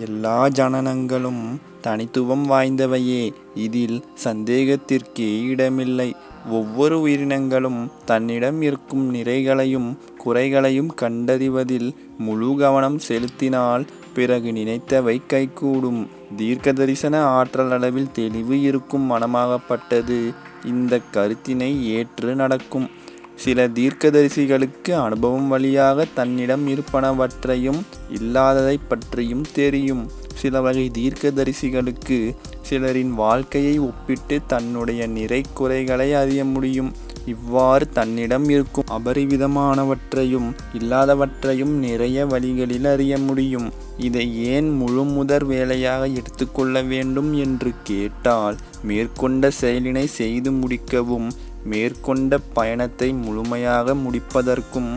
எல்லா ஜனனங்களும் தனித்துவம் வாய்ந்தவையே. இதில் சந்தேகத்திற்கே இடமில்லை. ஒவ்வொரு உயிரினங்களும் தன்னிடம் இருக்கும் நிறைகளையும் குறைகளையும் கண்டறிவதில் முழு கவனம் செலுத்தினால் பிறகு நினைத்தவை கைகூடும். தீர்க்கதரிசன ஆற்றல் அளவில் தெளிவு இருக்கும் மனமாகப்பட்டது இந்த கருத்தினை ஏற்று நடக்கும். சில தீர்க்கதரிசிகளுக்கு அனுபவம் வழியாக தன்னிடம் இருப்பனவற்றையும் இல்லாததைப் பற்றியும் தெரியும். சில வகை தீர்க்கதரிசிகளுக்கு சிலரின் வாழ்க்கையை ஒப்பிட்டு தன்னுடைய நிறை குறைகளை அறிய முடியும். இவ்வாறு தன்னிடம் இருக்கும் அபரிவிதமானவற்றையும் இல்லாதவற்றையும் நிறைய வழிகளில் அறிய முடியும். இதை ஏன் முழுமுதற் வேலையாக எடுத்துக்கொள்ள வேண்டும் என்று கேட்டால் மேற்கொண்ட செயலினை செய்து முடிக்கவும் மேற்கொண்ட பயணத்தை முழுமையாக முடிப்பதற்கும்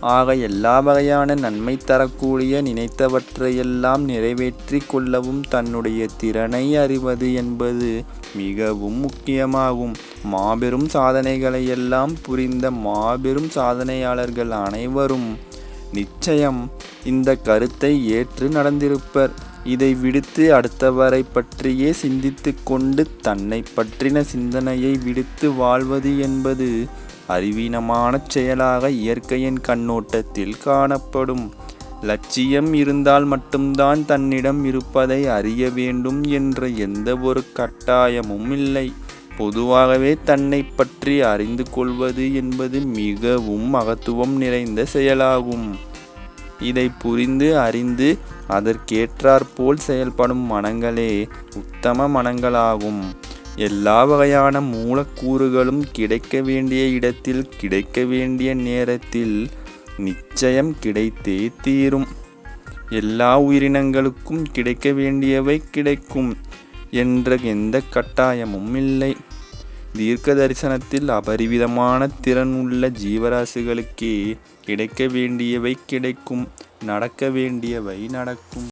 ஆக எல்லா வகையான நன்மை தரக்கூடிய நினைத்தவற்றையெல்லாம் நிறைவேற்றி கொள்ளவும் தன்னுடைய திறனை அறிவது என்பது மிகவும் முக்கியமாகும். மாபெரும் சாதனைகளையெல்லாம் புரிந்த மாபெரும் சாதனையாளர்கள் அனைவரும் நிச்சயம் இந்த கருத்தை ஏற்று நடந்திருப்பர். இதை விடுத்து அடுத்தவரைப் பற்றியே சிந்தித்து கொண்டு தன்னை பற்றின சிந்தனையை விடுத்து வாழ்வது என்பது அறிவீனமான செயலாக இயற்கையின் கண்ணோட்டத்தில் காணப்படும். லட்சியம் இருந்தால் மட்டும்தான் தன்னிடம் இருப்பதை அறிய வேண்டும் என்ற எந்தவொரு கட்டாயமும் இல்லை. பொதுவாகவே தன்னைப் பற்றி அறிந்து கொள்வது என்பது மிகவும் மகத்துவம் நிறைந்த செயலாகும். இதை புரிந்து அறிந்து அதற்கேற்றாற்போல் செயல்படும் மனங்களே உத்தம மனங்களாகும். எல்லா வகையான மூலக்கூறுகளும் கிடைக்க வேண்டிய இடத்தில் கிடைக்க வேண்டிய நேரத்தில் நிச்சயம் கிடைத்தே தீரும். எல்லா உயிரினங்களுக்கும் கிடைக்க வேண்டியவை கிடைக்கும் என்ற எந்த கட்டாயமும் இல்லை. தீர்க்க தரிசனத்தில் அபரிவிதமான திறன் உள்ள ஜீவராசிகளுக்கே கிடைக்க வேண்டியவை கிடைக்கும் நடக்க வேண்டியவை நடக்கும்.